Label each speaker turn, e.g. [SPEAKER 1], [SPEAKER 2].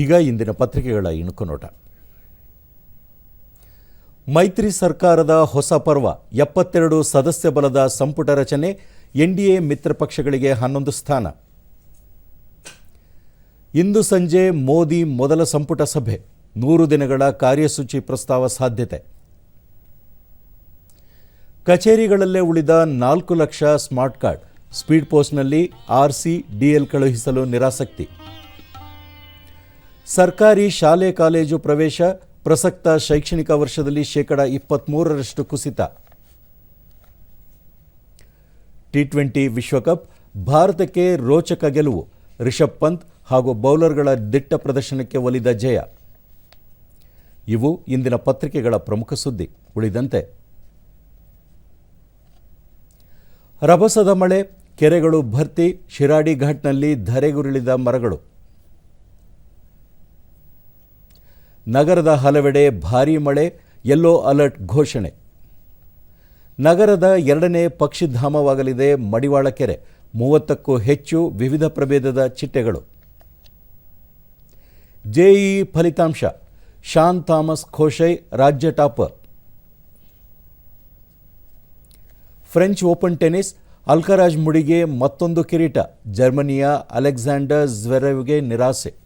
[SPEAKER 1] ಈಗ ಇಂದಿನ ಪತ್ರಿಕೆಗಳ ಇಣುಕು ನೋಟ. ಮೈತ್ರಿ ಸರ್ಕಾರದ ಹೊಸ ಪರ್ವ, ಎಪ್ಪತ್ತೆರಡು ಸದಸ್ಯ ಬಲದ ಸಂಪುಟ ರಚನೆ, ಎನ್ಡಿಎ ಮಿತ್ರ ಪಕ್ಷಗಳಿಗೆ ಹನ್ನೊಂದು ಸ್ಥಾನ. ಇಂದು ಸಂಜೆ ಮೋದಿ ಮೊದಲ ಸಂಪುಟ ಸಭೆ, ನೂರು ದಿನಗಳ ಕಾರ್ಯಸೂಚಿ ಪ್ರಸ್ತಾವ ಸಾಧ್ಯತೆ. ಕಚೇರಿಗಳಲ್ಲೇ ಉಳಿದ ನಾಲ್ಕು ಲಕ್ಷ ಸ್ಮಾರ್ಟ್ ಕಾರ್ಡ್, ಸ್ಪೀಡ್ ಪೋಸ್ಟ್ನಲ್ಲಿ ಆರ್ಸಿ ಡಿಎಲ್ ಕಳುಹಿಸಲು ನಿರಾಸಕ್ತಿ. ಸರ್ಕಾರಿ ಶಾಲೆ ಕಾಲೇಜು ಪ್ರವೇಶ, ಪ್ರಸಕ್ತ ಶೈಕ್ಷಣಿಕ ವರ್ಷದಲ್ಲಿ ಶೇಕಡ ಇಪ್ಪತ್ತ್ಮೂರರಷ್ಟು ಕುಸಿತ. ಟಿ ಟ್ವೆಂಟಿ ವಿಶ್ವಕಪ್, ಭಾರತಕ್ಕೆ ರೋಚಕ ಗೆಲುವು, ರಿಷಬ್ ಪಂತ್ ಹಾಗೂ ಬೌಲರ್ಗಳ ದಿಟ್ಟ ಪ್ರದರ್ಶನಕ್ಕೆ ಒಲಿದ ಜಯ. ಇವು ಇಂದಿನ ಪತ್ರಿಕೆಗಳ ಪ್ರಮುಖ ಸುದ್ದಿ, ಉಳಿದಂತೆ. ರಭಸದ ಮಳೆ, ಕೆರೆಗಳು ಭರ್ತಿ, ಶಿರಾಡಿ ಘಾಟ್ನಲ್ಲಿ ಧರೆಗುರುಳಿದ ಮರಗಳು. ನಗರದ ಹಲವೆಡೆ ಭಾರೀ ಮಳೆ ಯೆಲ್ಲೋ ಅಲರ್ಟ್ ಘೋಷಣೆ. ನಗರದ ಎರಡನೇ ಪಕ್ಷಿಧಾಮವಾಗಲಿದೆ ಮಡಿವಾಳ ಕೆರೆ, ಮೂವತ್ತಕ್ಕೂ ಹೆಚ್ಚು ವಿವಿಧ ಪ್ರಭೇದದ ಚಿಟ್ಟೆಗಳು. ಜೆಇ ಫಲಿತಾಂಶ, ಶಾನ್ ಥಾಮಸ್ ಖೋಶೈ ರಾಜ್ಯ topper French Open tennis, Alcaraz ಮುಡಿಗೆ ಮತ್ತೊಂದು ಕಿರೀಟ, ಜರ್ಮನಿಯ ಅಲೆಕ್ಸಾಂಡರ್ ಜ್ವೆರೆವ್ಗೆ ನಿರಾಸೆ.